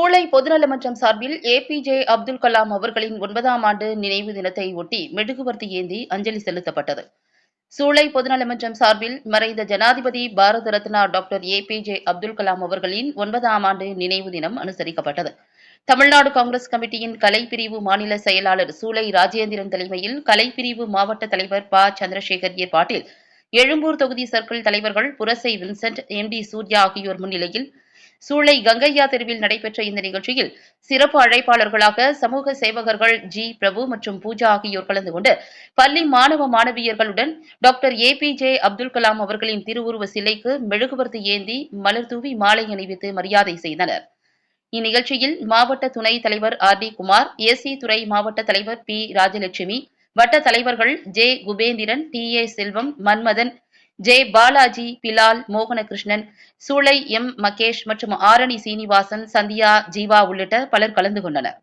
சூளை பொதுநல மன்றம் சார்பில் ஜே அப்துல் கலாம் அவர்களின் ஒன்பதாம் ஆண்டு நினைவு தினத்தை ஒட்டி மெழுகுவர்த்தி ஏந்தி அஞ்சலி செலுத்தப்பட்டது. சூளை பொதுநல மன்றம் சார்பில் மறைந்த ஜனாதிபதி Bharat Ratna doctor A P J Abdul Kalam அவர்களின் ஒன்பதாம் ஆண்டு நினைவு தினம் அனுசரிக்கப்பட்டது. தமிழ்நாடு காங்கிரஸ் கமிட்டியின் கலைப்பிரிவு மாநில செயலாளர் சூளை ராஜேந்திரன் தலைமையில் கலைப்பிரிவு மாவட்ட தலைவர் ப. சந்திரசேகர் ஏற்பாட்டில் எழும்பூர் தொகுதி சர்க்கிள் தலைவர்கள் Purasai Vincent M. D. Surya ஆகியோர் முன்னிலையில் சூளை கங்கையா தெருவில் நடைபெற்ற இந்த நிகழ்ச்சியில் சிறப்பு அழைப்பாளர்களாக சமூக சேவகர்கள் ஜி பிரபு மற்றும் பூஜா ஆகியோர் கலந்து கொண்டு பள்ளி மாணவ மாணவியர்களுடன் doctor A P J Abdul Kalam அவர்களின் திருவுருவ சிலைக்கு மெழுகுவர்த்தி ஏந்தி மலர் தூவி மாலை அணிவித்து மரியாதை செய்தனர். இந்நிகழ்ச்சியில் மாவட்ட துணைத் தலைவர் ஆர் டி குமார் ஏசி துறை மாவட்ட தலைவர் பி ராஜலட்சுமி வட்ட தலைவர்கள் J Kubendran T A Selvam Manmadhan J Balaji Bilal Mohanakrishnan Choolai M Mahesh மற்றும் ஆரணி சீனிவாசன் சந்தியா ஜீவா உள்ளிட்ட பலர் கலந்து கொண்டனர்.